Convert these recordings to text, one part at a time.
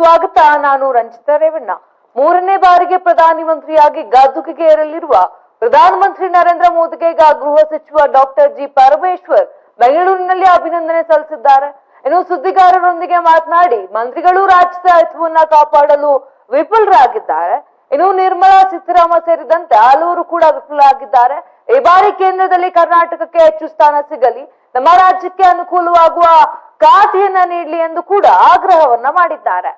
ಸ್ವಾಗತ ನಾನು ರಂಜಿತಾ ರೇವಣ್ಣ. ಮೂರನೇ ಬಾರಿಗೆ ಪ್ರಧಾನಿ ಮಂತ್ರಿಯಾಗಿ ಗದ್ದುಗೆಗೆ ಏರಲಿರುವ ಪ್ರಧಾನಮಂತ್ರಿ ನರೇಂದ್ರ ಮೋದಿಗೆ ಗೃಹ ಸಚಿವ ಡಾಕ್ಟರ್ ಜಿ ಪರಮೇಶ್ವರ್ ಬೆಂಗಳೂರಿನಲ್ಲಿ ಅಭಿನಂದನೆ ಸಲ್ಲಿಸಿದ್ದಾರೆ. ಇನ್ನು ಸುದ್ದಿಗಾರರೊಂದಿಗೆ ಮಾತನಾಡಿ, ಮಂತ್ರಿಗಳು ರಾಜ್ಯದ ಹಿತವನ್ನ ಕಾಪಾಡಲು ವಿಫಲರಾಗಿದ್ದಾರೆ. ಇನ್ನು ನಿರ್ಮಲಾ ಸೀತಾರಾಮ ಸೇರಿದಂತೆ ಹಲವರು ಕೂಡ ವಿಫಲರಾಗಿದ್ದಾರೆ. ಈ ಬಾರಿ ಕೇಂದ್ರದಲ್ಲಿ ಕರ್ನಾಟಕಕ್ಕೆ ಹೆಚ್ಚು ಸ್ಥಾನ ಸಿಗಲಿ, ನಮ್ಮ ರಾಜ್ಯಕ್ಕೆ ಅನುಕೂಲವಾಗುವ ಖಾತೆಯನ್ನ ನೀಡಲಿ ಎಂದು ಕೂಡ ಆಗ್ರಹವನ್ನ ಮಾಡಿದ್ದಾರೆ.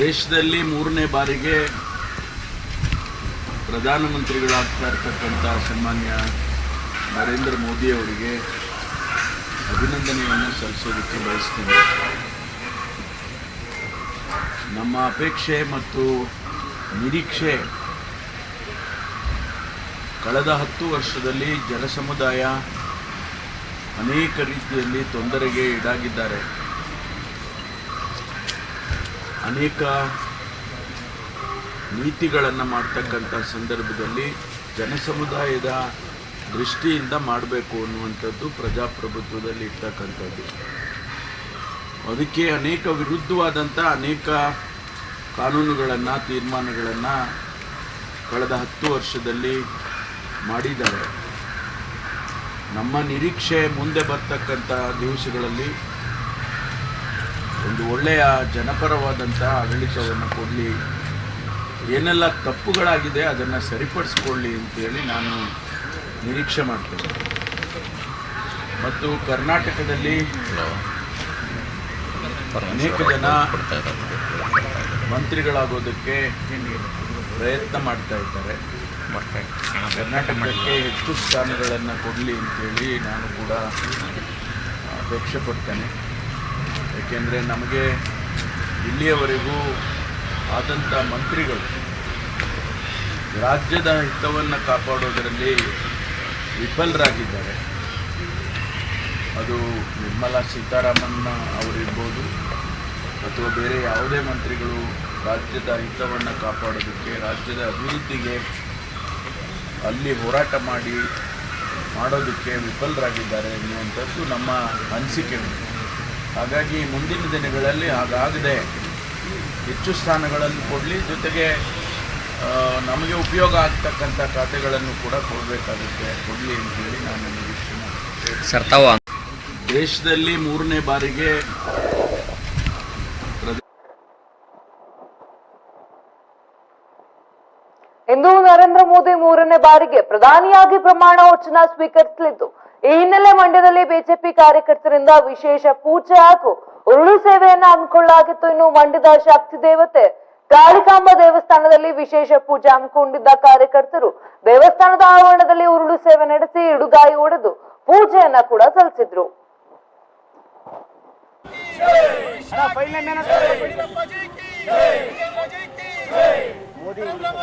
ದೇಶದಲ್ಲಿ ಮೂರನೇ ಬಾರಿಗೆ ಪ್ರಧಾನಮಂತ್ರಿಗಳಾಗ್ತಾ ಇರ್ತಕ್ಕಂಥ ಸನ್ಮಾನ್ಯ ನರೇಂದ್ರ ಮೋದಿ ಅವರಿಗೆ ಅಭಿನಂದನೆಯನ್ನು ಸಲ್ಲಿಸೋದಕ್ಕೆ ಬಯಸ್ತೀನಿ. ನಮ್ಮ ಅಪೇಕ್ಷೆ ಮತ್ತು ನಿರೀಕ್ಷೆ ಕಳೆದ ಹತ್ತು ವರ್ಷದಲ್ಲಿ ಜನಸಮುದಾಯ ಅನೇಕ ರೀತಿಯಲ್ಲಿ ತೊಂದರೆಗೆ ಈಡಾಗಿದ್ದಾರೆ. ಅನೇಕ ನೀತಿಗಳನ್ನು ಮಾಡ್ತಕ್ಕಂಥ ಸಂದರ್ಭದಲ್ಲಿ ಜನಸಮುದಾಯದ ದೃಷ್ಟಿಯಿಂದ ಮಾಡಬೇಕು ಅನ್ನುವಂಥದ್ದು ಪ್ರಜಾಪ್ರಭುತ್ವದಲ್ಲಿ ಇರ್ತಕ್ಕಂಥದ್ದು. ಅದಕ್ಕೆ ಅನೇಕ ವಿರುದ್ಧವಾದಂಥ ಅನೇಕ ಕಾನೂನುಗಳನ್ನು, ತೀರ್ಮಾನಗಳನ್ನು ಕಳೆದ ಹತ್ತು ವರ್ಷದಲ್ಲಿ ಮಾಡಿದ್ದಾರೆ. ನಮ್ಮ ನಿರೀಕ್ಷೆ ಮುಂದೆ ಬರ್ತಕ್ಕಂಥ ದಿವಸಗಳಲ್ಲಿ ಒಂದು ಒಳ್ಳೆಯ ಜನಪರವಾದಂತಹ ಆಡಳಿತವನ್ನು ಕೊಡಲಿ. ಏನೆಲ್ಲ ತಪ್ಪುಗಳಾಗಿದೆ ಅದನ್ನು ಸರಿಪಡಿಸ್ಕೊಳ್ಳಿ ಅಂತೇಳಿ ನಾನು ನಿರೀಕ್ಷೆ ಮಾಡ್ತೇನೆ. ಮತ್ತು ಕರ್ನಾಟಕದಲ್ಲಿ ಅನೇಕ ಜನ ಮಂತ್ರಿಗಳಾಗೋದಕ್ಕೆ ಪ್ರಯತ್ನ ಮಾಡ್ತಾ ಇದ್ದಾರೆ. ಕರ್ನಾಟಕಕ್ಕೆ ಹೆಚ್ಚು ಸ್ಥಾನಗಳನ್ನು ಕೊಡಲಿ ಅಂತೇಳಿ ನಾನು ಕೂಡ ಅಪೇಕ್ಷೆ ಪಡ್ತೇನೆ. ಏಕೆಂದರೆ ನಮಗೆ ಇಲ್ಲಿಯವರೆಗೂ ಆದಂಥ ಮಂತ್ರಿಗಳು ರಾಜ್ಯದ ಹಿತವನ್ನು ಕಾಪಾಡೋದರಲ್ಲಿ ವಿಫಲರಾಗಿದ್ದಾರೆ. ಅದು ನಿರ್ಮಲಾ ಸೀತಾರಾಮನ್ ಅವರಿರ್ಬೋದು ಅಥವಾ ಬೇರೆ ಯಾವುದೇ ಮಂತ್ರಿಗಳು ರಾಜ್ಯದ ಹಿತವನ್ನು ಕಾಪಾಡೋದಕ್ಕೆ, ರಾಜ್ಯದ ಅಭಿವೃದ್ಧಿಗೆ ಅಲ್ಲಿ ಹೋರಾಟ ಮಾಡಿ ಮಾಡೋದಕ್ಕೆ ವಿಫಲರಾಗಿದ್ದಾರೆ ಎನ್ನುವಂಥದ್ದು ನಮ್ಮ ಅನಿಸಿಕೆ. ಹಾಗಾಗಿ ಮುಂದಿನ ದಿನಗಳಲ್ಲಿ ಹಾಗಾಗದೆ. ಹೆಚ್ಚು ಸ್ಥಾನಗಳನ್ನು ಕೊಡಲಿ ಜೊತೆಗೆ ನಮಗೆ ಉಪಯೋಗ ಆಗ್ತಕ್ಕಂಥ ಖಾತೆಗಳನ್ನು ಕೂಡ ಕೊಡಬೇಕಾಗುತ್ತೆ. ಕೊಡಲಿ ನಾನು ನಿರೀಕ್ಷೆ ಮಾಡ್ತೀನಿ. ಸರ್ ತಾವು ದೇಶದಲ್ಲಿ ಮೂರನೇ ಬಾರಿಗೆ ಇಂದು ನರೇಂದ್ರ ಮೋದಿ ಮೂರನೇ ಬಾರಿಗೆ ಪ್ರಧಾನಿಯಾಗಿ ಪ್ರಮಾಣ ವಚನ ಸ್ವೀಕರಿಸಲಿದ್ದು. ಈ ಹಿನ್ನೆಲೆ ಮಂಡ್ಯದಲ್ಲಿ ಬಿಜೆಪಿ ಕಾರ್ಯಕರ್ತರಿಂದ ವಿಶೇಷ ಪೂಜೆ ಹಾಗೂ ಉರುಳು ಸೇವೆಯನ್ನ ಹಮ್ಮಿಕೊಳ್ಳಲಾಗಿತ್ತು. ಇನ್ನು ಮಂಡ್ಯದ ಶಕ್ತಿ ದೇವತೆ ಕಾಳಿಕಾಂಬ ದೇವಸ್ಥಾನದಲ್ಲಿ ವಿಶೇಷ ಪೂಜೆ ಹಮ್ಮಿಕೊಂಡಿದ್ದ ಕಾರ್ಯಕರ್ತರು ದೇವಸ್ಥಾನದ ಆವರಣದಲ್ಲಿ ಉರುಳು ಸೇವೆ ನಡೆಸಿ ಇಡುಗಾಯಿ ಒಡೆದು ಪೂಜೆಯನ್ನ ಕೂಡ ಸಲ್ಲಿಸಿದ್ರು. ಯಡಿಯೂರಪ್ಪ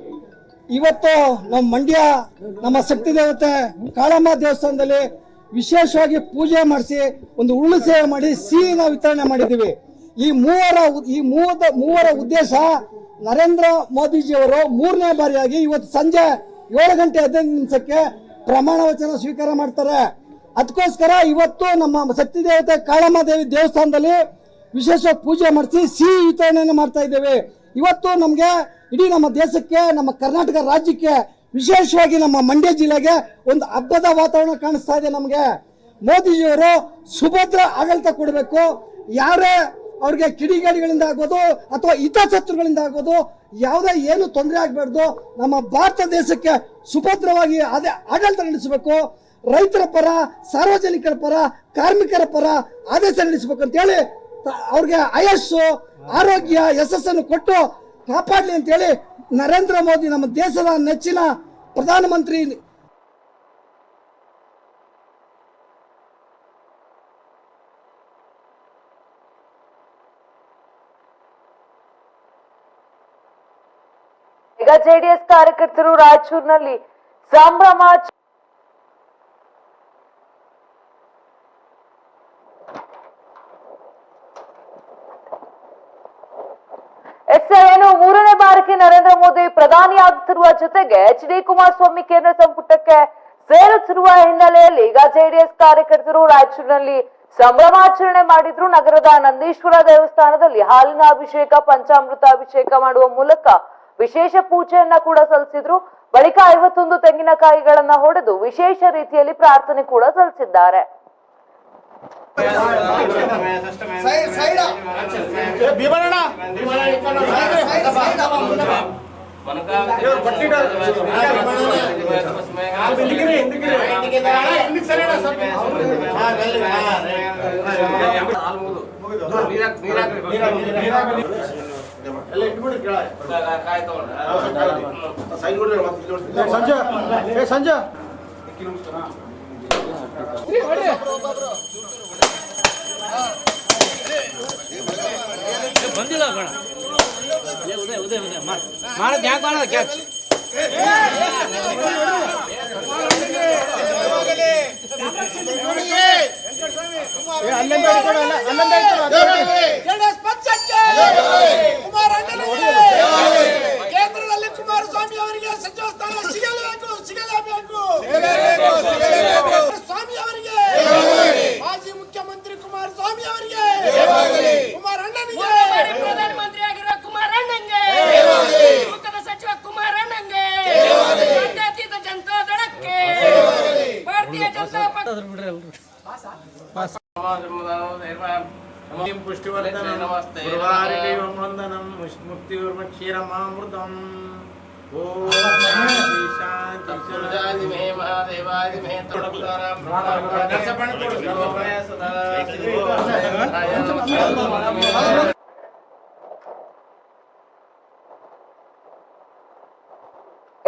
ಇವತ್ತು ನಮ್ಮ ಮಂಡ್ಯ, ನಮ್ಮ ಶಕ್ತಿ ದೇವತೆ ಕಾಳಮ್ಮ ದೇವಸ್ಥಾನದಲ್ಲಿ ವಿಶೇಷವಾಗಿ ಪೂಜೆ ಮಾಡಿಸಿ, ಒಂದು ಉರುಳು ಸೇವೆ ಮಾಡಿ, ಸಿಹಿನ ವಿತರಣೆ ಮಾಡಿದ್ದೀವಿ. ಈ ಮೂವರ ಈ ಮೂವದ, ಮೂವರ ಉದ್ದೇಶ ನರೇಂದ್ರ ಮೋದಿಜಿಯವರು ಮೂರನೇ ಬಾರಿಯಾಗಿ ಇವತ್ತು ಸಂಜೆ ಏಳು ಗಂಟೆ ಹದಿನೈದು ನಿಮಿಷಕ್ಕೆ ಪ್ರಮಾಣ ವಚನ ಸ್ವೀಕಾರ ಮಾಡ್ತಾರೆ. ಅದಕ್ಕೋಸ್ಕರ ಇವತ್ತು ನಮ್ಮ ಶಕ್ತಿ ದೇವತೆ ಕಾಳಮ್ಮ ದೇವಿ ದೇವಸ್ಥಾನದಲ್ಲಿ ವಿಶೇಷ ಪೂಜೆ ಮಾಡಿಸಿ, ಸಿಹಿ ವಿತರಣೆಯನ್ನು ಮಾಡ್ತಾ ಇದ್ದೇವೆ. ಇವತ್ತು ನಮಗೆ ಇಡೀ ನಮ್ಮ ದೇಶಕ್ಕೆ, ನಮ್ಮ ಕರ್ನಾಟಕ ರಾಜ್ಯಕ್ಕೆ, ವಿಶೇಷವಾಗಿ ನಮ್ಮ ಮಂಡ್ಯ ಜಿಲ್ಲೆಗೆ ಒಂದು ಹಬ್ಬದ ವಾತಾವರಣ ಕಾಣಿಸ್ತಾ ಇದೆ ನಮಗೆ. ಮೋದಿಜಿಯವರು ಸುಭದ್ರ ಆಡಳಿತ ಕೊಡಬೇಕು. ಯಾರೇ ಅವ್ರಿಗೆ ಕಿಡಿಗೇಡಿಗಳಿಂದ ಆಗ್ಬೋದು ಅಥವಾ ಹಿತಶತ್ರುಗಳಿಂದ ಆಗ್ಬೋದು ಯಾವುದೇ ಏನು ತೊಂದರೆ ಆಗಬಾರ್ದು, ನಮ್ಮ ಭಾರತ ದೇಶಕ್ಕೆ ಸುಭದ್ರವಾಗಿ ಅದೇ ಆಡಳಿತ ನಡೆಸಬೇಕು. ರೈತರ ಪರ, ಸಾರ್ವಜನಿಕರ ಪರ, ಕಾರ್ಮಿಕರ ಪರ ಆದೇಶ ನಡೆಸಬೇಕು ಅಂತೇಳಿ ಅವ್ರಿಗೆ ಆಯಸ್ಸು, ಆರೋಗ್ಯ, ಯಶಸ್ಸನ್ನು ಕೊಟ್ಟು ಕಾಪಾಡಲಿ ಅಂತೇಳಿ ನರೇಂದ್ರ ಮೋದಿ ನಮ್ಮ ದೇಶದ ನೆಚ್ಚಿನ ಪ್ರಧಾನಮಂತ್ರಿ ಈಗ ಜೆಡಿಎಸ್ ಕಾರ್ಯಕರ್ತರು ರಾಯಚೂರಿನಲ್ಲಿ ಸಂಭ್ರಮ ಎಸ್ ಏನು ಮೂರನೇ ಬಾರಿಗೆ ನರೇಂದ್ರ ಮೋದಿ ಪ್ರಧಾನಿ ಆಗುತ್ತಿರುವ ಜೊತೆಗೆ ಎಚ್ ಡಿ ಕುಮಾರಸ್ವಾಮಿ ಕೇಂದ್ರ ಸಂಪುಟಕ್ಕೆ ಸೇರುತ್ತಿರುವ ಹಿನ್ನೆಲೆಯಲ್ಲಿ ಈಗ ಜೆಡಿಎಸ್ ಕಾರ್ಯಕರ್ತರು ರಾಯಚೂರಿನಲ್ಲಿ ಸಂಭ್ರಮಾಚರಣೆ ಮಾಡಿದ್ರು. ನಗರದ ನಂದೀಶ್ವರ ದೇವಸ್ಥಾನದಲ್ಲಿ ಹಾಲಿನ ಅಭಿಷೇಕ, ಪಂಚಾಮೃತ ಅಭಿಷೇಕ ಮಾಡುವ ಮೂಲಕ ವಿಶೇಷ ಪೂಜೆಯನ್ನ ಕೂಡ ಸಲ್ಲಿಸಿದ್ರು. ಬಳಿಕ ಐವತ್ತೊಂದು ತೆಂಗಿನಕಾಯಿಗಳನ್ನ ಹೊಡೆದು ವಿಶೇಷ ರೀತಿಯಲ್ಲಿ ಪ್ರಾರ್ಥನೆ ಕೂಡ ಸಲ್ಲಿಸಿದ್ದಾರೆ. ಸಂಜೆ ಸಂಜೆ ಕೇಂದ್ರದಲ್ಲಿ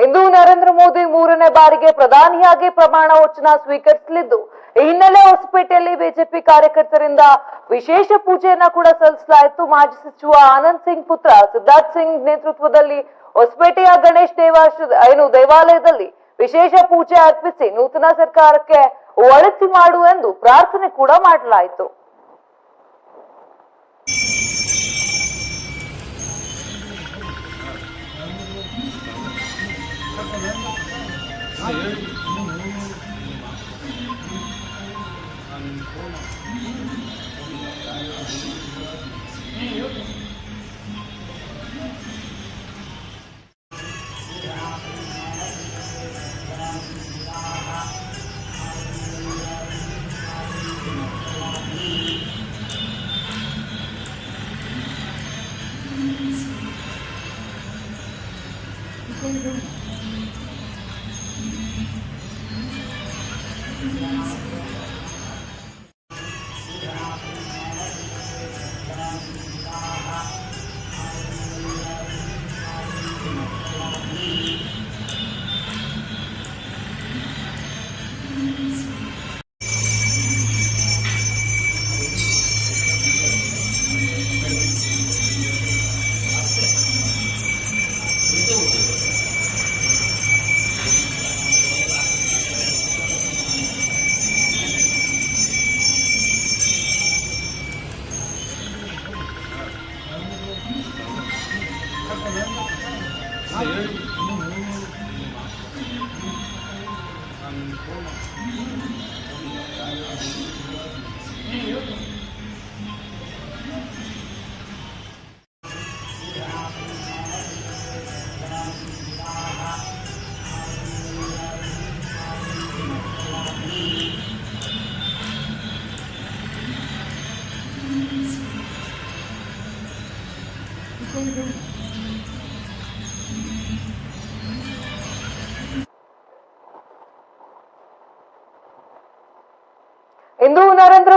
ಇಂದು ನರೇಂದ್ರ ಮೋದಿ ಮೂರನೇ ಬಾರಿಗೆ ಪ್ರಧಾನಿಯಾಗಿ ಪ್ರಮಾಣ ವಚನ ಸ್ವೀಕರಿಸಲಿದ್ದು, ಈ ಹಿನ್ನೆಲೆ ಹೊಸಪೇಟೆಯಲ್ಲಿ ಬಿಜೆಪಿ ಕಾರ್ಯಕರ್ತರಿಂದ ವಿಶೇಷ ಪೂಜೆಯನ್ನ ಕೂಡ ಸಲ್ಲಿಸಲಾಯಿತು. ಮಾಜಿ ಸಚಿವ ಆನಂದ್ ಸಿಂಗ್ ಪುತ್ರ ಸಿದ್ಧಾರ್ಥ್ ಸಿಂಗ್ ನೇತೃತ್ವದಲ್ಲಿ ಹೊಸಪೇಟೆಯ ಗಣೇಶ್ ದೇವಾಶ, ಏನು ದೇವಾಲಯದಲ್ಲಿ ವಿಶೇಷ ಪೂಜೆ ಅರ್ಪಿಸಿ ನೂತನ ಸರ್ಕಾರಕ್ಕೆ ಒಳಿತು ಮಾಡು ಎಂದು ಪ್ರಾರ್ಥನೆ ಕೂಡ ಮಾಡಲಾಯಿತು. ಇಂದು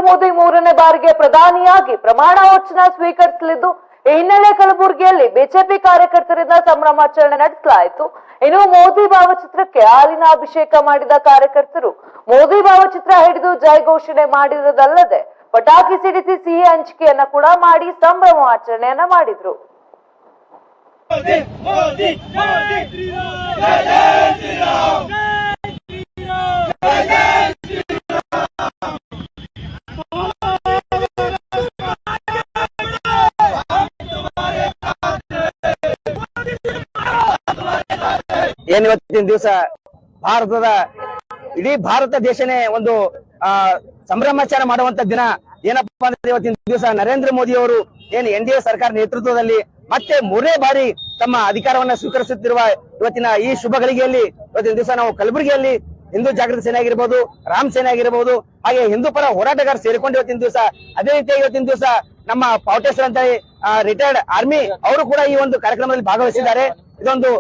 ಮೋದಿ ಮೂರನೇ ಬಾರಿಗೆ ಪ್ರಧಾನಿಯಾಗಿ ಪ್ರಮಾಣ ವಚನ ಸ್ವೀಕರಿಸಲಿದ್ದು, ಈ ಹಿನ್ನೆಲೆ ಕಲಬುರಗಿಯಲ್ಲಿ ಬಿಜೆಪಿ ಕಾರ್ಯಕರ್ತರಿಂದ ಸಂಭ್ರಮಾಚರಣೆ ನಡೆಸಲಾಯಿತು. ಇನ್ನು ಮೋದಿ ಭಾವಚಿತ್ರಕ್ಕೆ ಹಾಲಿನ ಅಭಿಷೇಕ ಮಾಡಿದ ಕಾರ್ಯಕರ್ತರು, ಮೋದಿ ಭಾವಚಿತ್ರ ಹಿಡಿದು ಜೈ ಘೋಷಣೆ ಮಾಡಿರುವುದಲ್ಲದೆ, ಪಟಾಕಿ ಸಿಡಿಸಿ ಸಿಹಿ ಹಂಚಿಕೆಯನ್ನ ಕೂಡ ಮಾಡಿ ಸಂಭ್ರಮ ಆಚರಣೆಯನ್ನ ಮಾಡಿದ್ರು. ಏನ್ ಇವತ್ತಿನ ದಿವಸ? ಭಾರತದ ಇಡೀ ಭಾರತ ದೇಶನೇ ಒಂದು, ಆ ಸಂಭ್ರಮಾಚಾರ ಮಾಡುವಂತ ದಿನ. ಏನಪ್ಪಾ ಅಂದ್ರೆ ಇವತ್ತಿನ ದಿವಸ ನರೇಂದ್ರ ಮೋದಿ ಅವರು ಏನ್ ಎನ್ ಡಿ ಸರ್ಕಾರ ನೇತೃತ್ವದಲ್ಲಿ ಮತ್ತೆ ಮೂರೇ ಬಾರಿ ತಮ್ಮ ಅಧಿಕಾರವನ್ನ ಸ್ವೀಕರಿಸುತ್ತಿರುವ ಇವತ್ತಿನ ಈ ಶುಭ ಗಳಿಗೆಯಲ್ಲಿ, ಇವತ್ತಿನ ದಿವಸ ನಾವು ಕಲಬುರಗಿಯಲ್ಲಿ ಹಿಂದೂ ಜಾಗೃತಿ ಸೇನೆ ಆಗಿರ್ಬೋದು, ರಾಮ್ ಸೇನೆ ಆಗಿರ್ಬೋದು, ಹಾಗೆ ಹಿಂದೂ ಪರ ಹೋರಾಟಗಾರ ಸೇರಿಕೊಂಡು ಇವತ್ತಿನ ದಿವಸ, ಅದೇ ರೀತಿಯಾಗಿ ಇವತ್ತಿನ ದಿವಸ ನಮ್ಮ ಪಾವಟೇಶ್ವರ ಅಂತ ರಿಟೈರ್ಡ್ ಆರ್ಮಿ ಅವರು ಕೂಡ ಈ ಒಂದು ಕಾರ್ಯಕ್ರಮದಲ್ಲಿ ಭಾಗವಹಿಸಿದ್ದಾರೆ. ಇದೊಂದು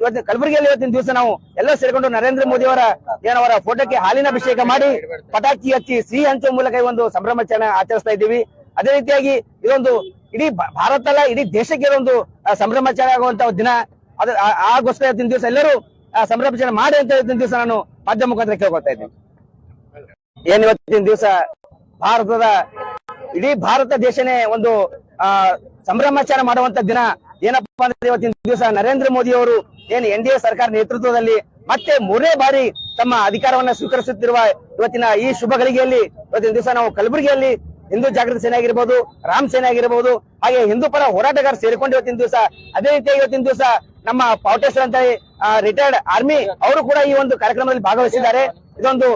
ಇವತ್ತಿನ ಕಲಬುರಗಿಯಲ್ಲಿ ಇವತ್ತಿನ ದಿವಸ ನಾವು ಎಲ್ಲ ಸೇರಿಕೊಂಡು ನರೇಂದ್ರ ಮೋದಿ ಅವರ ಏನವರ ಫೋಟೋಕ್ಕೆ ಹಾಲಿನ ಅಭಿಷೇಕ ಮಾಡಿ ಪಟಾಕಿ ಹಚ್ಚಿ ಸಿಹಿ ಹಂಚುವ ಮೂಲಕ ಈ ಒಂದು ಸಂಭ್ರಮಾಚರಣೆ ಆಚರಿಸ್ತಾ ಇದ್ದೀವಿ. ಅದೇ ರೀತಿಯಾಗಿ ಇದೊಂದು ಇಡೀ ಭಾರತ ಅಲ್ಲ ಇಡೀ ದೇಶಕ್ಕೆ ಇದೊಂದು ಸಂಭ್ರಮಾಚರಣೆ ಆಗುವಂತ ದಿನ. ಅದ ಆಗೋಸ್ಕರ ಇವತ್ತಿನ ದಿವಸ ಎಲ್ಲರೂ ಸಂಭ್ರಮಾಚರಣೆ ಮಾಡಿ ಅಂತ ಇವತ್ತಿನ ದಿವಸ ನಾನು ಮಾಧ್ಯಮ ಮುಖಾಂತರ ಕೇಳ್ಕೊತಾ ಇದ್ದೀನಿ. ಏನ್ ಇವತ್ತಿನ ದಿವಸ? ಭಾರತದ, ಇಡೀ ಭಾರತ ದೇಶನೇ ಒಂದು ಸಂಭ್ರಮಾಚಾರ ಮಾಡುವಂತ ದಿನ. ಏನಪ್ಪಾ ಅಂದ್ರೆ ಇವತ್ತಿನ ದಿವಸ ನರೇಂದ್ರ ಮೋದಿ ಅವರು ಏನು ಎನ್ ಡಿ ಎ ಸರ್ಕಾರ ನೇತೃತ್ವದಲ್ಲಿ ಮತ್ತೆ ಮೂರನೇ ಬಾರಿ ತಮ್ಮ ಅಧಿಕಾರವನ್ನ ಸ್ವೀಕರಿಸುತ್ತಿರುವ ಇವತ್ತಿನ ಈ ಶುಭ ಗಳಿಗೆಯಲ್ಲಿ ಇವತ್ತಿನ ದಿವಸ ನಾವು ಕಲಬುರಗಿಯಲ್ಲಿ ಹಿಂದೂ ಜಾಗೃತಿ ಸೇನೆ ಆಗಿರ್ಬೋದು, ರಾಮ್ ಸೇನೆ ಆಗಿರ್ಬೋದು, ಹಾಗೆ ಹಿಂದೂ ಪರ ಹೋರಾಟಗಾರ ಸೇರಿಕೊಂಡು ಇವತ್ತಿನ ದಿವಸ ಅದೇ ರೀತಿಯಾಗಿ ಇವತ್ತಿನ ದಿವಸ ನಮ್ಮ ಪಾವಟೇಶ್ವರ ಅಂತ ರಿಟೈರ್ಡ್ ಆರ್ಮಿ ಅವರು ಕೂಡ ಈ ಒಂದು ಕಾರ್ಯಕ್ರಮದಲ್ಲಿ ಭಾಗವಹಿಸಿದ್ದಾರೆ. ಇದೊಂದು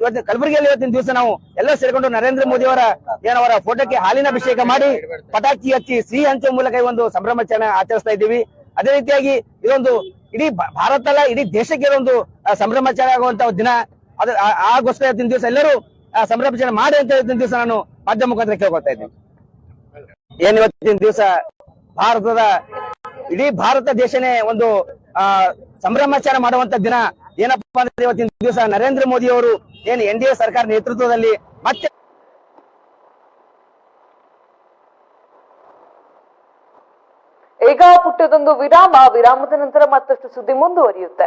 ಇವತ್ತಿನ ಕಲಬುರಗಿಯಲ್ಲಿ ಇವತ್ತಿನ ದಿವಸ ನಾವು ಎಲ್ಲ ಸೇರಿಕೊಂಡು ನರೇಂದ್ರ ಮೋದಿ ಅವರ ಏನವರ ಫೋಟೋಕ್ಕೆ ಹಾಲಿನ ಅಭಿಷೇಕ ಮಾಡಿ ಪಟಾಕಿ ಹಚ್ಚಿ ಸಿಹಿ ಹಂಚುವ ಮೂಲಕ ಈ ಒಂದು ಸಂಭ್ರಮಾಚರಣೆ ಆಚರಿಸ್ತಾ ಇದ್ದೀವಿ. ಅದೇ ರೀತಿಯಾಗಿ ಇದೊಂದು ಇಡೀ ಭಾರತ ಅಲ್ಲ, ಇಡೀ ದೇಶಕ್ಕೆ ಒಂದು ಸಂಭ್ರಮಾಚರಣೆ ಆಗುವಂತ ದಿನ. ಅದ ಆಗೋಸ್ಕರ ಇವತ್ತಿನ ದಿವಸ ಎಲ್ಲರೂ ಸಂಭ್ರಮಾಚರಣೆ ಮಾಡಿ ಅಂತ ಇವತ್ತಿನ ದಿವಸ ನಾನು ಮಾಧ್ಯಮ ಮುಖಾಂತರ ಕೇಳ್ಕೊತಾ ಇದ್ದೀನಿ. ಏನ್ ಇವತ್ತಿನ ದಿವಸ? ಭಾರತದ, ಇಡೀ ಭಾರತ ದೇಶನೇ ಒಂದು ಸಂಭ್ರಮಾಚಾರ ಮಾಡುವಂತ ದಿನ. ಏನಪ್ಪಾ ಅಂದ್ರೆ ಇವತ್ತಿನ ದಿವಸ ನರೇಂದ್ರ ಮೋದಿ ಅವರು ಏನು ಎನ್ ಡಿ ಎ ಸರ್ಕಾರ ನೇತೃತ್ವದಲ್ಲಿ ಮತ್ತೆ ಈಗ ಪುಟ್ಟದೊಂದು ವಿರಾಮ, ವಿರಾಮದ ನಂತರ ಮತ್ತಷ್ಟು ಸುದ್ದಿ ಮುಂದುವರಿಯುತ್ತೆ.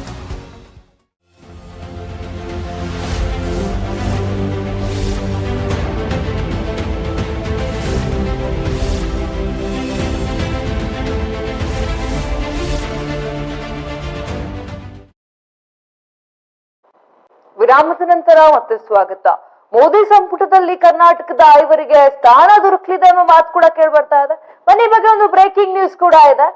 ವಿರಾಮದ ನಂತರ ಮತ್ತೆ ಸ್ವಾಗತ. ಮೋದಿ ಸಂಪುಟದಲ್ಲಿ ಕರ್ನಾಟಕದ ಐವರಿಗೆ ಸ್ಥಾನ ದೊರಕಲಿದೆ ಎಂಬ ಮಾತು ಕೂಡ ಕೇಳಿ ಬರ್ತಾ ಇದೆ. ಬನ್ನಿ ಬಗ್ಗೆ ಒಂದು ಬ್ರೇಕಿಂಗ್ ನ್ಯೂಸ್ ಕೂಡ ಇದೆ.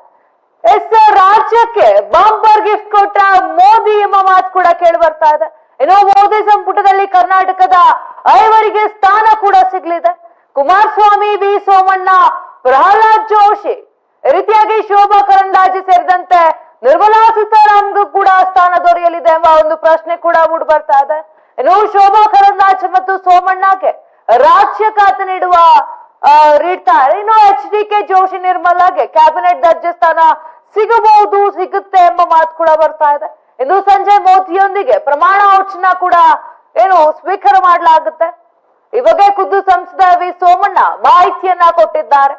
ಎಸ್, ರಾಜ್ಯಕ್ಕೆ ಬಾಂಬರ್ ಗಿಫ್ಟ್ ಕೊಟ್ಟ ಮೋದಿ ಎಂಬ ಮಾತು ಕೂಡ ಕೇಳಿ ಬರ್ತಾ ಇದೆ. ಏನೋ ಮೋದಿ ಸಂಪುಟದಲ್ಲಿ ಕರ್ನಾಟಕದ ಐವರಿಗೆ ಸ್ಥಾನ ಕೂಡ ಸಿಗ್ಲಿದೆ. ಕುಮಾರಸ್ವಾಮಿ ವಿ ಸೋಮಣ್ಣ, ಪ್ರಹ್ಲಾದ್ ಜೋಶಿ ರೀತಿಯಾಗಿ ಶೋಭಾ ಕರಂದ್ಲಾಜೆ ಸೇರಿದಂತೆ ನಿರ್ಮಲಾ ಸೀತಾರಾಮ್ಗೂ ಕೂಡ ಸ್ಥಾನ ದೊರೆಯಲಿದೆ ಎಂಬ ಒಂದು ಪ್ರಶ್ನೆ ಕೂಡ ಮೂಡಿ ಬರ್ತಾ ಇದೆ. ಇನ್ನು ಶೋಭಾ ಕರಂದ್ಲಾಜೆ ಮತ್ತು ಸೋಮಣ್ಣಗೆ ರಾಜ್ಯ ಖಾತೆ ನೀಡುವ ನೀಡ್ತಾರೆ ಇನ್ನು ಎಚ್ ಡಿ ಕೆ ಜೋಶಿ ನಿರ್ಮಲಾಗೆ ಕ್ಯಾಬಿನೆಟ್ ದರ್ಜೆ ಸ್ಥಾನ ಸಿಗಬಹುದು, ಸಿಗುತ್ತೆ ಎಂಬ ಮಾತು ಕೂಡ ಬರ್ತಾ ಇದೆ. ಇಂದು ಸಂಜೆ ಮೋದಿಯೊಂದಿಗೆ ಪ್ರಮಾಣ ವಚನ ಕೂಡ ಏನು ಸ್ವೀಕಾರ ಮಾಡಲಾಗುತ್ತೆ. ಈ ಬಗ್ಗೆ ಖುದ್ದು ಸಂಸದ ವಿ ಸೋಮಣ್ಣ ಮಾಹಿತಿಯನ್ನ ಕೊಟ್ಟಿದ್ದಾರೆ.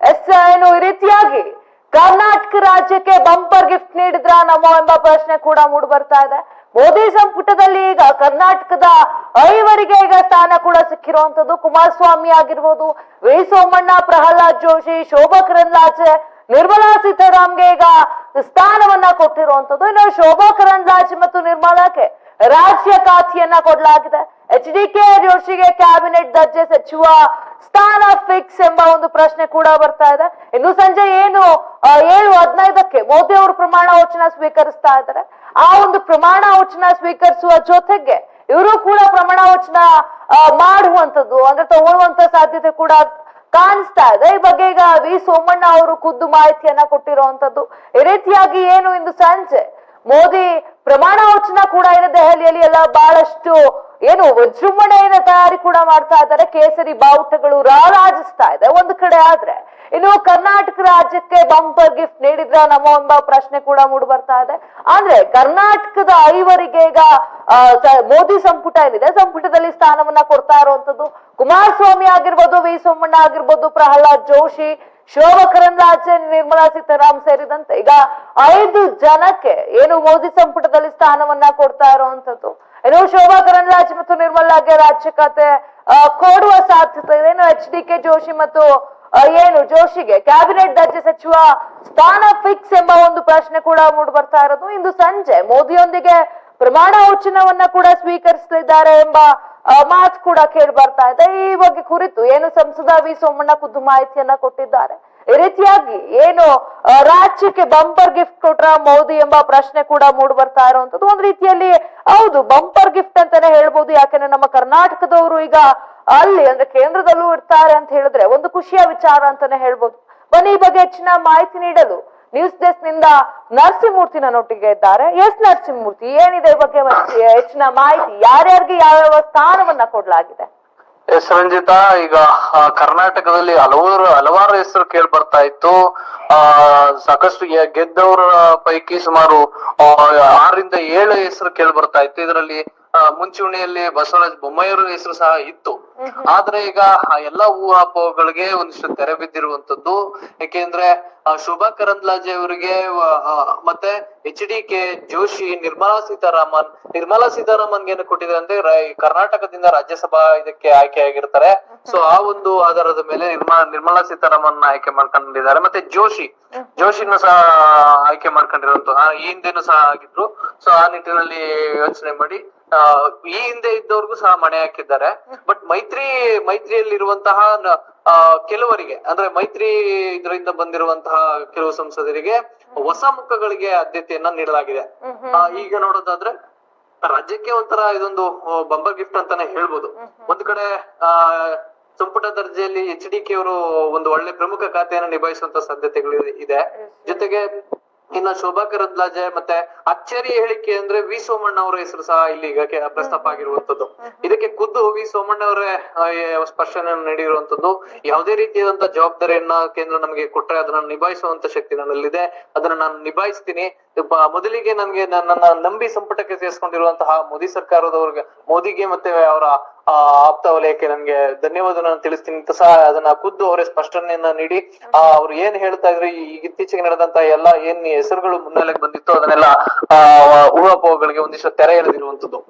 ಎಸ್, ಏನು ಈ ರೀತಿಯಾಗಿ ಕರ್ನಾಟಕ ರಾಜ್ಯಕ್ಕೆ ಬಂಪರ್ ಗಿಫ್ಟ್ ನೀಡಿದ್ರ ನಮೋ ಎಂಬ ಪ್ರಶ್ನೆ ಕೂಡ ಮೂಡಿ ಬರ್ತಾ ಇದೆ. ಮೋದಿ ಸಂಪುಟದಲ್ಲಿ ಈಗ ಕರ್ನಾಟಕದ ಐವರಿಗೆ ಈಗ ಸ್ಥಾನ ಕೂಡ ಸಿಕ್ಕಿರುವಂತದ್ದು ಕುಮಾರಸ್ವಾಮಿ ಆಗಿರ್ಬೋದು, ವಿ ಸೋಮಣ್ಣ, ಪ್ರಹ್ಲಾದ್ ಜೋಶಿ, ಶೋಭಾ ಕರಂದ್ಲಾಜೆ, ನಿರ್ಮಲಾ ಸೀತಾರಾಮ್ಗೆ ಈಗ ಸ್ಥಾನವನ್ನ ಕೊಟ್ಟಿರುವಂತದ್ದು ಇನ್ನು ಶೋಭಾ ಕರಂದ್ಲಾಜೆ ಮತ್ತು ನಿರ್ಮಲಾಕ್ಕೆ ರಾಜ್ಯ ಖಾತೆಯನ್ನ ಕೊಡಲಾಗಿದೆ. ಎಚ್ ಡಿ ಕೆ ಜೋಶಿಗೆ ಕ್ಯಾಬಿನೆಟ್ ದರ್ಜೆ ಸಚಿವ ಸ್ಥಾನ ಫಿಕ್ಸ್ ಎಂಬ ಒಂದು ಪ್ರಶ್ನೆ ಕೂಡ ಬರ್ತಾ ಇದೆ. ಇನ್ನು ಸಂಜೆ ಏನು ಏಳು ಹದಿನೈದಕ್ಕೆ ಮೋದಿ ಅವರು ಪ್ರಮಾಣ ವಚನ ಸ್ವೀಕರಿಸ್ತಾ ಇದ್ದಾರೆ. ಆ ಒಂದು ಪ್ರಮಾಣ ವಚನ ಸ್ವೀಕರಿಸುವ ಜೊತೆಗೆ ಇವರು ಕೂಡ ಪ್ರಮಾಣ ವಚನ ಮಾಡುವಂಥದ್ದು, ಅಂದ್ರೆ ತಗೊಳ್ಳುವಂತ ಸಾಧ್ಯತೆ ಕೂಡ ಕಾಣಿಸ್ತಾ ಇದೆ. ಈ ಬಗ್ಗೆ ಈಗ ವಿ ಸೋಮಣ್ಣ ಅವರು ಖುದ್ದು ಮಾಹಿತಿಯನ್ನ ಕೊಟ್ಟಿರುವಂತದ್ದು ಈ ರೀತಿಯಾಗಿ ಏನು ಇಂದು ಸಂಜೆ ಮೋದಿ ಪ್ರಮಾಣ ವಚನ ಕೂಡ ಏನು ದೆಹಲಿಯಲ್ಲಿ ಎಲ್ಲ ಬಹಳಷ್ಟು ಏನು ವಿಜೃಂಭಣೆಯಿಂದ ತಯಾರಿ ಕೂಡ ಮಾಡ್ತಾ ಇದ್ದಾರೆ. ಕೇಸರಿ ಬಾವುಟಗಳು ರಾರಾಜಿಸ್ತಾ ಇದೆ. ಒಂದು ಕಡೆ ಆದ್ರೆ ಇನ್ನು ಕರ್ನಾಟಕ ರಾಜ್ಯಕ್ಕೆ ಬಂಪರ್ ಗಿಫ್ಟ್ ನೀಡಿದ್ರ ನಮ್ಮ ಎಂಬ ಪ್ರಶ್ನೆ ಕೂಡ ಮೂಡಿ ಬರ್ತಾ ಇದೆ. ಆದ್ರೆ ಕರ್ನಾಟಕದ ಐವರಿಗೆ ಈಗ ಮೋದಿ ಸಂಪುಟ ಏನಿದೆ? ಸಂಪುಟದಲ್ಲಿ ಸ್ಥಾನವನ್ನ ಕೊಡ್ತಾ ಇರುವಂತದ್ದು ಕುಮಾರಸ್ವಾಮಿ ಆಗಿರ್ಬೋದು, ವಿ ಸೋಮಣ್ಣ ಆಗಿರ್ಬೋದು, ಪ್ರಹ್ಲಾದ್ ಜೋಶಿ ಶೋಭಾ ಕರಂದ್ಲಾಜೆ ನಿರ್ಮಲಾ ಸೀತಾರಾಮ್ ಸೇರಿದಂತೆ ಈಗ ಐದು ಜನಕ್ಕೆ ಏನು ಮೋದಿ ಸಂಪುಟದಲ್ಲಿ ಸ್ಥಾನವನ್ನ ಕೊಡ್ತಾ ಇರುವಂತದ್ದು ಏನು ಶೋಭಾ ಕರಂದ್ಲಾಜೆ ಮತ್ತು ನಿರ್ಮಲಾಗೆ ರಾಜ್ಯ ಖಾತೆ ಕೊಡುವ ಸಾಧ್ಯತೆ ಏನು ಎಚ್ ಡಿ ಕೆ ಜೋಶಿ ಮತ್ತು ಏನು ಜೋಶಿಗೆ ಕ್ಯಾಬಿನೆಟ್ ದರ್ಜೆ ಸಚಿವ ಸ್ಥಾನ ಫಿಕ್ಸ್ ಎಂಬ ಒಂದು ಪ್ರಶ್ನೆ ಕೂಡ ಮೂಡಿ ಬರ್ತಾ ಇರೋದು. ಇಂದು ಸಂಜೆ ಮೋದಿಯೊಂದಿಗೆ ಪ್ರಮಾಣ ವಚನವನ್ನ ಕೂಡ ಸ್ವೀಕರಿಸಲಿದ್ದಾರೆ ಎಂಬ ಮಾತು ಕೂಡ ಕೇಳಿ ಬರ್ತಾ ಇದೆ. ಈ ಬಗ್ಗೆ ಕುರಿತು ಏನು ಸಂಸದ ವಿ ಸೋಮಣ್ಣ ಖುದ್ದು ಮಾಹಿತಿಯನ್ನ ಕೊಟ್ಟಿದ್ದಾರೆ. ಈ ರೀತಿಯಾಗಿ ಏನು ರಾಜ್ಯಕ್ಕೆ ಬಂಪರ್ ಗಿಫ್ಟ್ ಕೊಟ್ರ ಮೋದಿ ಎಂಬ ಪ್ರಶ್ನೆ ಕೂಡ ಮೂಡ್ ಬರ್ತಾ ಇರುವಂತದ್ದು ಒಂದ್ ರೀತಿಯಲ್ಲಿ, ಹೌದು ಬಂಪರ್ ಗಿಫ್ಟ್ ಅಂತಾನೆ ಹೇಳ್ಬೋದು. ಯಾಕಂದ್ರೆ ನಮ್ಮ ಕರ್ನಾಟಕದವರು ಈಗ ಅಲ್ಲಿ ಅಂದ್ರೆ ಕೇಂದ್ರದಲ್ಲೂ ಇರ್ತಾರೆ ಅಂತ ಹೇಳಿದ್ರೆ ಒಂದು ಖುಷಿಯ ವಿಚಾರ ಅಂತಾನೆ ಹೇಳ್ಬೋದು. ಬನ್ನಿ, ಈ ಬಗ್ಗೆ ಹೆಚ್ಚಿನ ಮಾಹಿತಿ ನೀಡಲು ನ್ಯೂಸ್ ಡೆಸ್ಕ್ನಿಂದ ನರಸಿಂಹಮೂರ್ತಿ ನನ್ನೊಟ್ಟಿಗೆ ಇದ್ದಾರೆ. ಎಸ್ ನರಸಿಂಹಮೂರ್ತಿ, ಏನಿದೆ ಬಗ್ಗೆ ಹೆಚ್ಚಿ- ಹೆಚ್ಚಿನ ಮಾಹಿತಿ? ಯಾರ್ಯಾರಿಗೆ ಯಾವ್ಯಾವ ಸ್ಥಾನವನ್ನ ಕೊಡಲಾಗಿದೆ? ಎಸ್ ರಂಜಿತಾ, ಈಗ ಕರ್ನಾಟಕದಲ್ಲಿ ಹಲವಾರು ಹಲವಾರು ಹೆಸರು ಕೇಳಿ ಬರ್ತಾ ಇತ್ತು. ಆ, ಸಾಕಷ್ಟು ಗೆದ್ದವರ ಪೈಕಿ ಸುಮಾರು ಆರರಿಂದ ಏಳು ಹೆಸರು ಕೇಳಿ ಬರ್ತಾ ಇತ್ತು. ಇದರಲ್ಲಿ ಮುಂಚೂಣಿಯಲ್ಲಿ ಬಸವರಾಜ ಬೊಮ್ಮಾಯಿಯವರ ಹೆಸರು ಸಹ ಇತ್ತು. ಆದ್ರೆ ಈಗ ಎಲ್ಲಾ ಊಹಾಪೋಹಗಳಿಗೆ ಒಂದಿಷ್ಟು ತೆರೆ ಬಿದ್ದಿರುವಂತದ್ದು. ಯಾಕೆಂದ್ರೆ ಶೋಭಾ ಕರಂದ್ಲಾಜೆ ಅವರಿಗೆ ಮತ್ತೆ H D K Joshi, Nirmala Sitharaman Nirmala Sitharaman ಏನು ಕೊಟ್ಟಿದ್ದಾರೆ ಅಂದ್ರೆ ಕರ್ನಾಟಕದಿಂದ ರಾಜ್ಯಸಭಾ ಇದಕ್ಕೆ ಆಯ್ಕೆ ಆಗಿರ್ತಾರೆ. ಸೊ ಆ ಒಂದು ಆಧಾರದ ಮೇಲೆ ನಿರ್ಮಲಾ ನಿರ್ಮಲಾ ಸೀತಾರಾಮನ್ ಆಯ್ಕೆ ಮಾಡ್ಕೊಂಡಿದ್ದಾರೆ. ಮತ್ತೆ ಜೋಶಿ, ಜೋಶಿನ ಸಹ ಆಯ್ಕೆ ಮಾಡ್ಕೊಂಡಿರುವಂತ ಈ ಹಿಂದೆನೂ ಸಹ ಆಗಿದ್ರು. ಸೊ ಆ ನಿಟ್ಟಿನಲ್ಲಿ ಯೋಚನೆ ಮಾಡಿ ಈ ಹಿಂದೆ ಇದ್ದವ್ರಿಗೂ ಸಹ ಮಣೆ ಹಾಕಿದ್ದಾರೆ. ಬಟ್ ಮೈತ್ರಿ ಮೈತ್ರಿಯಲ್ಲಿರುವಂತಹ ಕೆಲವರಿಗೆ ಅಂದ್ರೆ ಮೈತ್ರಿ ಇದರಿಂದ ಬಂದಿರುವಂತಹ ಕೆಲವು ಸಂಸದರಿಗೆ ಹೊಸ ಮುಖಗಳಿಗೆ ಆದ್ಯತೆಯನ್ನ ನೀಡಲಾಗಿದೆ. ಈಗ ನೋಡೋದಾದ್ರೆ ರಾಜ್ಯಕ್ಕೆ ಒಂಥರ ಇದೊಂದು ಬಂಬರ್ ಗಿಫ್ಟ್ ಅಂತಾನೆ ಹೇಳ್ಬೋದು. ಒಂದ್ ಕಡೆ ಆ ಸಂಪುಟ ದರ್ಜೆಯಲ್ಲಿ ಎಚ್ ಡಿ ಕೆ ಅವರು ಒಂದು ಒಳ್ಳೆ ಪ್ರಮುಖ ಖಾತೆಯನ್ನು ನಿಭಾಯಿಸುವಂತ ಸಾಧ್ಯತೆಗಳು ಇದೆ. ಜೊತೆಗೆ ಇನ್ನ ಶೋಭಾ ಕರಂದ್ಲಾಜೆ ಮತ್ತೆ ಅಚ್ಚರಿ ಹೇಳಿಕೆ ಅಂದ್ರೆ ವಿ ಸೋಮಣ್ಣ ಅವರ ಹೆಸರು ಸಹ ಇಲ್ಲಿ ಈಗ ಪ್ರಸ್ತಾಪ ಆಗಿರುವಂತದ್ದು. ಇದಕ್ಕೆ ಖುದ್ದು ವಿ ಸೋಮಣ್ಣ ಅವರೇ ಸ್ಪರ್ಶನ ನೀಡಿರುವಂತದ್ದು. ಯಾವುದೇ ರೀತಿಯಾದಂತ ಜವಾಬ್ದಾರಿಯನ್ನ ಕೇಂದ್ರ ನಮಗೆ ಕೊಟ್ರೆ ಅದನ್ನ ನಿಭಾಯಿಸುವಂತ ಶಕ್ತಿ ನನ್ನಲ್ಲಿದೆ. ಅದನ್ನ ನಾನು ನಿಭಾಯಿಸ್ತೀನಿ. ಮೊದಲಿಗೆ ನನ್ಗೆ ನನ್ನ ನಂಬಿ ಸಂಪುಟಕ್ಕೆ ಸೇರಿಸ್ಕೊಂಡಿರುವಂತಹ ಮೋದಿ ಸರ್ಕಾರದವ್ರಿಗೆ, ಮೋದಿಗೆ ಮತ್ತೆ ಅವರ ಆ, ಆಪ್ತ ವಲಯಕ್ಕೆ ನನ್ಗೆ ಧನ್ಯವಾದವನ್ನು ತಿಳಿಸ್ತೀನಿ ಅಂತ ಸಹ ಅದನ್ನ ಖುದ್ದು ಅವರೇ ಸ್ಪಷ್ಟನೆಯನ್ನ ನೀಡಿ. ಆ, ಅವ್ರು ಏನ್ ಹೇಳ್ತಾ ಇದ್ರು ಈ ಇತ್ತೀಚೆಗೆ ನಡೆದಂತ ಎಲ್ಲಾ ಏನ್ ಹೆಸರುಗಳು ಮುನ್ನೆಲೆಗೆ ಬಂದಿತ್ತು ಅದನ್ನೆಲ್ಲ ಆ ಊಹಾಪೋಹಗಳಿಗೆ ಒಂದಿಷ್ಟು ತೆರೆ ಎಳೆದಿರುವಂತದ್ದು.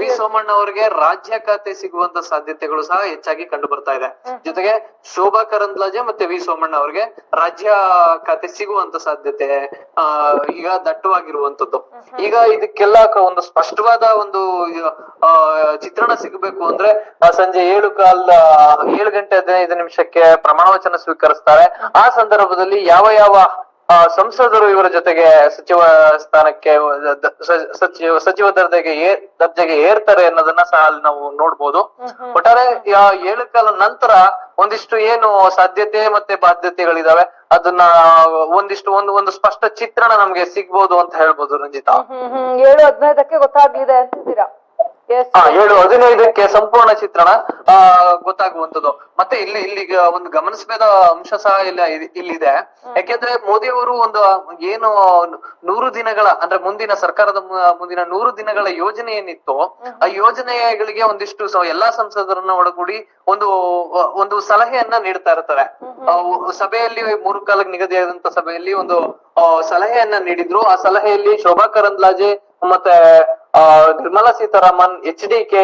ವಿ ಸೋಮಣ್ಣ ಅವರಿಗೆ ರಾಜ್ಯ ಖಾತೆ ಸಿಗುವಂತ ಸಾಧ್ಯತೆಗಳು ಸಹ ಹೆಚ್ಚಾಗಿ ಕಂಡು ಬರ್ತಾ ಇದೆ. ಜೊತೆಗೆ ಶೋಭಾ ಕರಂದ್ಲಾಜೆ ಮತ್ತೆ ವಿ ಸೋಮಣ್ಣ ಅವರಿಗೆ ರಾಜ್ಯ ಖಾತೆ ಸಿಗುವಂತ ಸಾಧ್ಯತೆ ಆ ಈಗ ದಟ್ಟವಾಗಿರುವಂತದ್ದು. ಈಗ ಇದಕ್ಕೆಲ್ಲ ಒಂದು ಸ್ಪಷ್ಟವಾದ ಒಂದು ಚಿತ್ರಣ ಚಿತ್ರಣ ಸಿಗಬೇಕು ಅಂದ್ರೆ ಆ, ಸಂಜೆ ಏಳು ಕಾಲ ಏಳು ಗಂಟೆ ಹದಿನೈದು ನಿಮಿಷಕ್ಕೆ ಪ್ರಮಾಣ ವಚನ ಸ್ವೀಕರಿಸ್ತಾರೆ. ಆ ಸಂದರ್ಭದಲ್ಲಿ ಯಾವ ಯಾವ ಸಂಸದರು ಇವರ ಜೊತೆಗೆ ಸಚಿವ ಸ್ಥಾನಕ್ಕೆ ಸಚಿವ ಸಚಿವ ದರ್ಜೆಗೆ ಏರ್ ದರ್ಜೆಗೆ ಏರ್ತಾರೆ ಅನ್ನೋದನ್ನ ಸಹ ಅಲ್ಲಿ ನಾವು ನೋಡ್ಬೋದು. ಒಟ್ಟಾರೆ ಏಳು ಕಾಲ ನಂತರ ಒಂದಿಷ್ಟು ಏನು ಸಾಧ್ಯತೆ ಮತ್ತೆ ಬಾಧ್ಯತೆಗಳಿದಾವೆ ಅದನ್ನ ಒಂದಿಷ್ಟು ಒಂದು ಒಂದು ಸ್ಪಷ್ಟ ಚಿತ್ರಣ ನಮ್ಗೆ ಸಿಗ್ಬೋದು ಅಂತ ಹೇಳ್ಬೋದು ರಂಜಿತಾ. ಏಳು ಹದಿನೈದಕ್ಕೆ ಗೊತ್ತಾಗ್ಲಿದೆ ಅಂತಿದ್ದೀರಾ? ಏಳು ಹದಿನೈದಕ್ಕೆ ಸಂಪೂರ್ಣ ಚಿತ್ರಣ ಆ ಗೊತ್ತಾಗುವಂತದ್ದು ಮತ್ತೆ ಇಲ್ಲಿ ಇಲ್ಲಿ ಒಂದು ಗಮನಿಸಬೇಕಾದ ಅಂಶ ಸಹ ಇಲ್ಲ ಇಲ್ಲಿದೆ. ಯಾಕೆಂದ್ರೆ ಮೋದಿ ಅವರು ಒಂದು ಏನು ನೂರು ದಿನಗಳ ಅಂದ್ರೆ ಮುಂದಿನ ಸರ್ಕಾರದ ಮುಂದಿನ ನೂರು ದಿನಗಳ ಯೋಜನೆ ಏನಿತ್ತು ಆ ಯೋಜನೆಗಳಿಗೆ ಒಂದಿಷ್ಟು ಎಲ್ಲಾ ಸಂಸದರನ್ನ ಒಳಗೂಡಿ ಒಂದು ಒಂದು ಸಲಹೆಯನ್ನ ನೀಡ್ತಾ ಇರ್ತಾರೆ. ಸಭೆಯಲ್ಲಿ ಮೂರು ಕಾಲಕ್ಕೆ ನಿಗದಿಯಾದಂತ ಸಭೆಯಲ್ಲಿ ಒಂದು ಸಲಹೆಯನ್ನ ನೀಡಿದ್ರು. ಆ ಸಲಹೆಯಲ್ಲಿ ಶೋಭಾ ಕರಂದ್ಲಾಜೆ ಮತ್ತೆ Nirmala Sitharaman H D K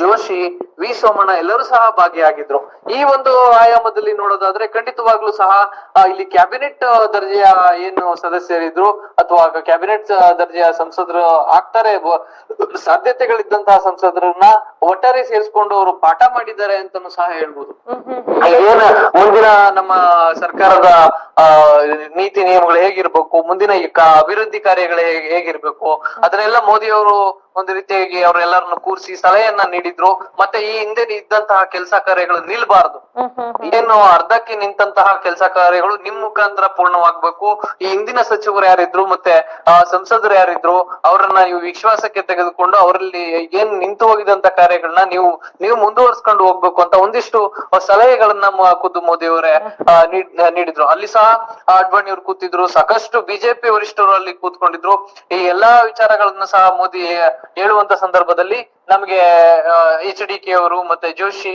Joshi, V Somanna ಎಲ್ಲರೂ ಸಹ ಭಾಗಿಯಾಗಿದ್ರು. ಈ ಒಂದು ಆಯಾಮದಲ್ಲಿ ನೋಡೋದಾದ್ರೆ ಖಂಡಿತವಾಗ್ಲೂ ಸಹ ಇಲ್ಲಿ ಕ್ಯಾಬಿನೆಟ್ ದರ್ಜೆಯ ಏನು ಸದಸ್ಯರಿದ್ರು ಅಥವಾ ಕ್ಯಾಬಿನೆಟ್ ದರ್ಜೆಯ ಸಂಸದರು ಆಗ್ತಾರೆ ಸಾಧ್ಯತೆಗಳಿದ್ದಂತಹ ಸಂಸದರನ್ನ ಒಟ್ಟಾರೆ ಸೇರಿಸ್ಕೊಂಡು ಅವರು ಪಾಠ ಮಾಡಿದ್ದಾರೆ ಅಂತಾನು ಸಹ ಹೇಳ್ಬೋದು. ಏನ, ಮುಂದಿನ ನಮ್ಮ ಸರ್ಕಾರದ ನೀತಿ ನಿಯಮಗಳು ಹೇಗಿರ್ಬೇಕು, ಮುಂದಿನ ಅಭಿವೃದ್ಧಿ ಕಾರ್ಯಗಳು ಹೇಗೆ, ಹೇಗಿರ್ಬೇಕು, ಅದನ್ನೆಲ್ಲ ಮೋದಿ ಅವರು ಒಂದು ರೀತಿಯಾಗಿ ಅವರೆಲ್ಲರನ್ನು ಕೂರಿಸಿ ಸಲಹೆಯನ್ನ ನೀಡಿದ್ರು. ಮತ್ತೆ ಈ ಹಿಂದೆ ಇದ್ದಂತಹ ಕೆಲಸ ಕಾರ್ಯಗಳು ನಿಲ್ಬಾರ್ದು. ಏನು ಅರ್ಧಕ್ಕೆ ನಿಂತಹ ಕೆಲಸ ಕಾರ್ಯಗಳು ನಿಮ್ ಮುಖಾಂತರ ಪೂರ್ಣವಾಗ್ಬೇಕು. ಈ ಹಿಂದಿನ ಸಚಿವರು ಯಾರಿದ್ರು ಮತ್ತೆ ಸಂಸದರು ಯಾರಿದ್ರು ಅವರನ್ನ ನೀವು ವಿಶ್ವಾಸಕ್ಕೆ ತೆಗೆದುಕೊಂಡು ಅವರಲ್ಲಿ ಏನ್ ನಿಂತು ಹೋಗಿದಂತ ಕಾರ್ಯಗಳನ್ನ ನೀವು ನೀವು ಮುಂದುವರ್ಸ್ಕೊಂಡು ಹೋಗ್ಬೇಕು ಅಂತ ಒಂದಿಷ್ಟು ಸಲಹೆಗಳನ್ನ ಖುದ್ದು ಮೋದಿ ಅವರೇ ನೀಡಿದ್ರು. ಅಲ್ಲಿ ಸಹ ಅಡ್ವಾಣಿ ಅವರು ಕೂತಿದ್ರು. ಸಾಕಷ್ಟು ಬಿಜೆಪಿ ವರಿಷ್ಠರು ಅಲ್ಲಿ ಕೂತ್ಕೊಂಡಿದ್ರು. ಈ ಎಲ್ಲಾ ವಿಚಾರಗಳನ್ನ ಸಹ ಮೋದಿ ಹೇಳುವಂತ ಸಂದರ್ಭದಲ್ಲಿ ನಮ್ಗೆ ಎಚ್ ಡಿ ಕೆ ಅವರು ಮತ್ತೆ ಜೋಶಿ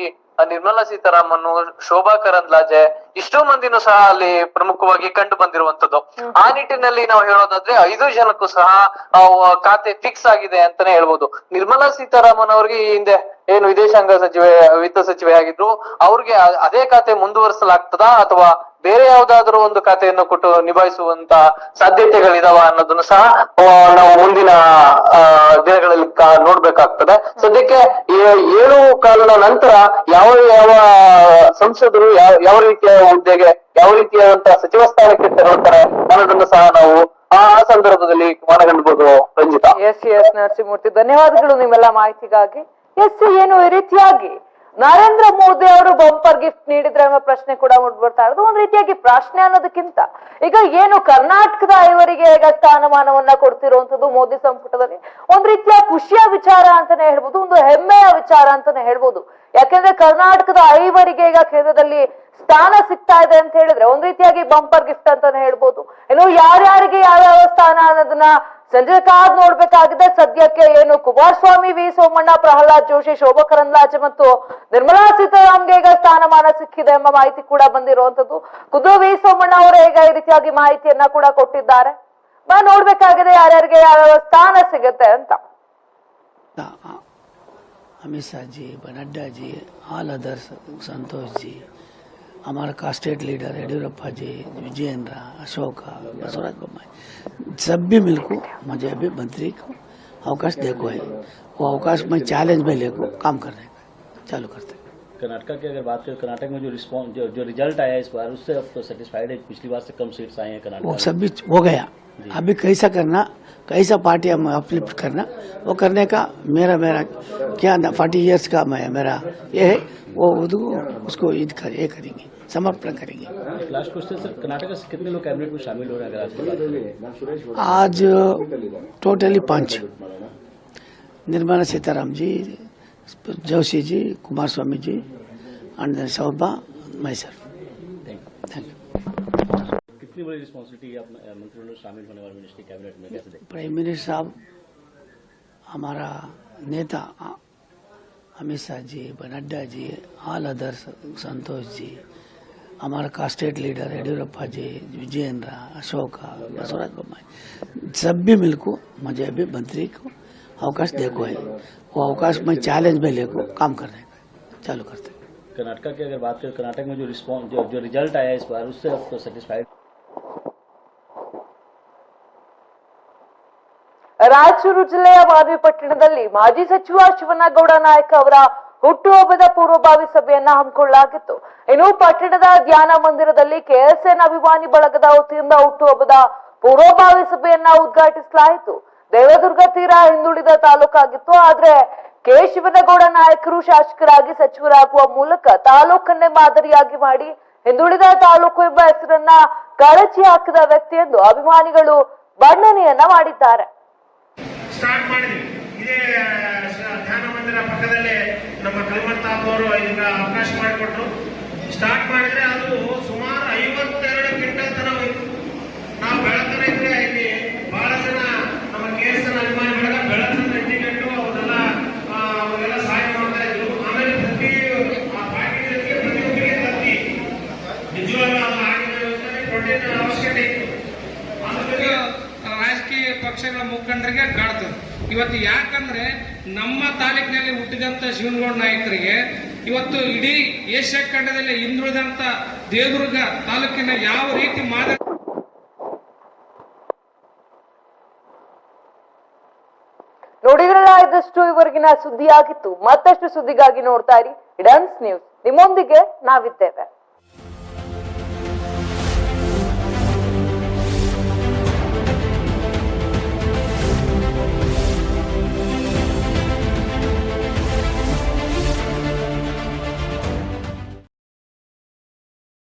ನಿರ್ಮಲಾ ಸೀತಾರಾಮನ್ ಶೋಭಾ ಕರಂದ್ಲಾಜೆ ಇಷ್ಟೋ ಮಂದಿನೂ ಸಹ ಅಲ್ಲಿ ಪ್ರಮುಖವಾಗಿ ಕಂಡು ಬಂದಿರುವಂತದ್ದು ಆ ನಿಟ್ಟಿನಲ್ಲಿ ನಾವು ಹೇಳೋದಾದ್ರೆ ಐದು ಜನಕ್ಕೂ ಸಹ ಖಾತೆ ಫಿಕ್ಸ್ ಆಗಿದೆ ಅಂತಾನೆ ಹೇಳ್ಬೋದು. ನಿರ್ಮಲಾ ಸೀತಾರಾಮನ್ ಅವ್ರಿಗೆ ಈ ಹಿಂದೆ ಏನು ವಿದೇಶಾಂಗ ಸಚಿವೆ, ವಿತ್ತ ಸಚಿವೆ ಆಗಿದ್ರು, ಅವ್ರಿಗೆ ಅದೇ ಖಾತೆ ಮುಂದುವರಿಸಲಾಗ್ತದಾ ಅಥವಾ ಬೇರೆ ಯಾವ್ದಾದ್ರು ಒಂದು ಖಾತೆಯನ್ನು ಕೊಟ್ಟು ನಿಭಾಯಿಸುವಂತ ಸಾಧ್ಯತೆಗಳಿದಾವ ಅನ್ನೋದನ್ನು ಸಹ ನಾವು ಮುಂದಿನ ದಿನಗಳಲ್ಲಿ ನೋಡ್ಬೇಕಾಗ್ತದೆ. ಸದ್ಯಕ್ಕೆ ಏಳು ಕಾಲದ ನಂತರ ಯಾವ ಯಾವ ಸಂಸದರು ಯಾವ ಯಾವ ರೀತಿಯ ಹುದ್ದೆಗೆ, ಯಾವ ರೀತಿಯಾದಂತಹ ಸಚಿವ ಸ್ಥಾನಕ್ಕೆ ತೆರಳುತ್ತಾರೆ ಅನ್ನೋದನ್ನು ಸಹ ನಾವು ಆ ಆ ಸಂದರ್ಭದಲ್ಲಿ ಮನಗಂಡ್ಬೋದು, ರಂಜಿತಾ. ಎಸ್ ಎಸ್ ನರಸಿಂಹಮೂರ್ತಿ ಧನ್ಯವಾದಗಳು ನಿಮ್ಮೆಲ್ಲ ಮಾಹಿತಿಗಾಗಿ. ಎಸ್ ಏನು ಈ ರೀತಿಯಾಗಿ ನರೇಂದ್ರ ಮೋದಿ ಅವರು ಬಂಪರ್ ಗಿಫ್ಟ್ ನೀಡಿದ್ರೆ ಎಂಬ ಪ್ರಶ್ನೆ ಕೂಡ ಬರ್ತಾ ಇರೋದು. ಒಂದ್ ರೀತಿಯಾಗಿ ಪ್ರಶ್ನೆ ಅನ್ನೋದಕ್ಕಿಂತ ಈಗ ಏನು ಕರ್ನಾಟಕದ ಐವರಿಗೆ ಈಗ ಸ್ಥಾನಮಾನವನ್ನ ಕೊಡ್ತಿರುವಂತದ್ದು ಮೋದಿ ಸಂಪುಟದಲ್ಲಿ? ಒಂದ್ ರೀತಿಯ ಖುಷಿಯ ವಿಚಾರ ಅಂತಾನೆ ಹೇಳ್ಬೋದು, ಒಂದು ಹೆಮ್ಮೆಯ ವಿಚಾರ ಅಂತಾನೆ ಹೇಳ್ಬೋದು. ಯಾಕೆಂದ್ರೆ ಕರ್ನಾಟಕದ ಐವರಿಗೆ ಈಗ ಕೇಂದ್ರದಲ್ಲಿ ಸ್ಥಾನ ಸಿಗ್ತಾ ಇದೆ ಅಂತ ಹೇಳಿದ್ರೆ ಒಂದ್ ರೀತಿಯಾಗಿ ಬಂಪರ್ ಗಿಫ್ಟ್ ಅಂತಾನೆ ಹೇಳ್ಬೋದು. ಇನ್ನು ಯಾರ್ಯಾರಿಗೆ ಯಾವ್ಯಾವ ಸ್ಥಾನ ಅನ್ನೋದನ್ನ ಸಂಜೆ ಕಾದ್ ನೋಡ್ಬೇಕಾಗಿದೆ. ಸದ್ಯಕ್ಕೆ ಏನು ಕುಮಾರಸ್ವಾಮಿ ವಿ ಸೋಮಣ್ಣ, ಪ್ರಹ್ಲಾದ್ ಜೋಶಿ, ಶೋಭಾ ಕರಂದ್ಲಾಜೆ ಮತ್ತು ನಿರ್ಮಲಾ ಸೀತಾರಾಮ್ಗೆ ಈಗ ಸ್ಥಾನಮಾನ ಸಿಕ್ಕಿದೆ ಎಂಬ ಮಾಹಿತಿ ಕೂಡ ಬಂದಿರುವಂತದ್ದು ಖುದ್ದು ವಿ ಸೋಮಣ್ಣ ಅವರು ಈಗ ಈ ರೀತಿಯಾಗಿ ಮಾಹಿತಿಯನ್ನ ಕೂಡ ಕೊಟ್ಟಿದ್ದಾರೆ. ಬಾ, ನೋಡ್ಬೇಕಾಗಿದೆ ಯಾರ್ಯಾರಿಗೆ ಯಾವ ಸ್ಥಾನ ಸಿಗುತ್ತೆ ಅಂತ. ಅಮಿತ್ ಜಿ, ಬನಡ್ಡಾ ಜಿ ಆಲ್ ಅದರ್ಸ್ ಸಂತೋಷ್ ಜಿ हमारा का स्टेट लीडर येडियुरप्पा जी विजयेंद्र अशोक बसवराज बोम्माई सब भी मिलकर मुझे अभी मंत्री को अवकाश देखो है। वो अवकाश में चैलेंज में लेको काम करने का चालू करते हैं। कर्नाटक की अगर बात करें कर्नाटक में जो रिस्पॉन्स जो, जो रिज़ल्ट आया इस बार उससे अब तो सेटिस्फाइड है पिछली बार से कम सीट्स आए हैं वो कर्नाटक सब भी हो गया। अभी कैसा करना कैसा पार्टी हम अपलिफ्ट करना वो करने का मेरा मेरा क्या फोर्टी इयर्स का मैं मेरा ये है वो उसको उसको ईद कर ये करेंगे समर्पण करेंगे। लास्ट क्वेश्चन सर कर्नाटक से कितने लोग कैबिनेट में शामिल हो रहे हैं आज टोटली पाँच। निर्मला सीताराम जी जोशी जी कुमार स्वामी जी एंड शोभा मैसर थैंक यू इतनी बड़ी रिस्पॉन्सिबिलिटी आप मंत्रिमंडल शामिल होने वाले मिनिस्ट्री कैबिनेट में कैसे प्राइम मिनिस्टर साहब हमारा नेता अमित शाह जी नड्डा जी ऑल अदर्स संतोष जी हमारा कास्टेट लीडर येडियुरप्पा जी विजयेंद्र अशोक बसवराज बोम्माई सब भी मिलकर मुझे अभी मंत्री को अवकाश देखो है। वो अवकाश में चैलेंज में लेकर काम करने का चालू करते हैं। कर्नाटक की अगर बात करें कर्नाटक में जो रिस्पॉन्स जो, जो रिज़ल्ट आया इस बार उससे आप तो सेटिस्फाइड ರಾಯಚೂರು ಜಿಲ್ಲೆಯ ಮಾಧವಿ ಪಟ್ಟಣದಲ್ಲಿ ಮಾಜಿ ಸಚಿವ ಶಿವನಗೌಡ ನಾಯಕ್ ಅವರ ಹುಟ್ಟುಹಬ್ಬದ ಪೂರ್ವಭಾವಿ ಸಭೆಯನ್ನ ಹಮ್ಮಿಕೊಳ್ಳಲಾಗಿತ್ತು. ಇನ್ನು ಪಟ್ಟಣದ ಧ್ಯಾನ ಮಂದಿರದಲ್ಲಿ ಕೆಎಸ್ಎನ್ ಅಭಿಮಾನಿ ಬಳಗದ ವತಿಯಿಂದ ಹುಟ್ಟುಹಬ್ಬದ ಪೂರ್ವಭಾವಿ ಸಭೆಯನ್ನ ಉದ್ಘಾಟಿಸಲಾಯಿತು. ದೇವದುರ್ಗ ತೀರ ಹಿಂದುಳಿದ ತಾಲೂಕಾಗಿತ್ತು. ಆದ್ರೆ ಕೆ ಶಿವನಗೌಡ ನಾಯಕರು ಶಾಸಕರಾಗಿ ಸಚಿವರಾಗುವ ಮೂಲಕ ತಾಲೂಕನ್ನೇ ಮಾದರಿಯಾಗಿ ಮಾಡಿ ಹಿಂದುಳಿದ ತಾಲೂಕು ಎಂಬ ಹೆಸರನ್ನ ಕಳಚಿ ಹಾಕಿದ ವ್ಯಕ್ತಿ ಎಂದು ಅಭಿಮಾನಿಗಳು ಬಣ್ಣನೆಯನ್ನ ಮಾಡಿದ್ದಾರೆ. ಸ್ಟಾರ್ಟ್ ಮಾಡಿದ್ವಿ. ಇದೇ ಧ್ಯಾನ ಮಂದಿರ ಪಕ್ಕದಲ್ಲೇ ನಮ್ಮ ಅವರು ಈಗ ಅವಕಾಶ ಮಾಡಿಕೊಟ್ರು. ಸ್ಟಾರ್ಟ್ ಮಾಡಿದ್ರೆ ಅದು ಸುಮಾರು ಐವತ್ತೆರಡು ಕ್ವಿಂಟಲ್ ತನ ಹೋಯ್ತು ನಾವು ಬೆಳತನ ಇದ್ರೆ ಇಲ್ಲಿ ಬಹಳ ಜನ ನಮ್ಮ ಕೇಸನ ಅಭಿಮಾನಿ ಬಳಗ ಬೆಳತನ ನೆಟ್ಟಿಗಟ್ಟು ಅವರೆಲ್ಲ ಆ, ಅವರೆಲ್ಲ ಸಹಾಯ ಮಾಡ್ತಾ ಇದ್ರು ಆಮೇಲೆ ಪ್ರತಿ ಆ ಪಾರ್ಟಿಗಳಿಗೆ ಪ್ರತಿಯೊಬ್ಬರಿಗೆ ತತ್ತಿ ನಿಜವಾಗ್ಲೂ ಅದು ಆಗಿನ ಯೋಜನೆ ಪ್ರೋಟೀನ್ ಅವಶ್ಯಕತೆ ಇತ್ತು ಆಮೇಲೆ ರಾಜಕೀಯ ಪಕ್ಷಗಳ ಮುಖಂಡರಿಗೆ ಕಾಡ್ತದೆ ಇವತ್ತು ಯಾಕಂದ್ರೆ ನಮ್ಮ ತಾಲೂಕಿನಲ್ಲಿ ಹುಟ್ಟಿದಂತ ಶಿವನಗೌಡ ನಾಯಕರಿಗೆ ಇವತ್ತು ಇಡೀ ಏಷ್ಯಾ ಖಂಡದಲ್ಲಿ ಹಿಂದುಳಿದಂತ ದೇವದುರ್ಗ ತಾಲೂಕಿನ ಯಾವ ರೀತಿ ಮಾದರಿ ನೋಡಿದ್ರಲ್ಲ ಇದಷ್ಟು ಸುದ್ದಿ ಆಗಿತ್ತು ಮತ್ತಷ್ಟು ಸುದ್ದಿಗಾಗಿ ನೋಡ್ತಾ ಇರಿ ಇಡನ್ಸ್ ನ್ಯೂಸ್ ನಿಮ್ಮೊಂದಿಗೆ ನಾವಿದ್ದೇವೆ.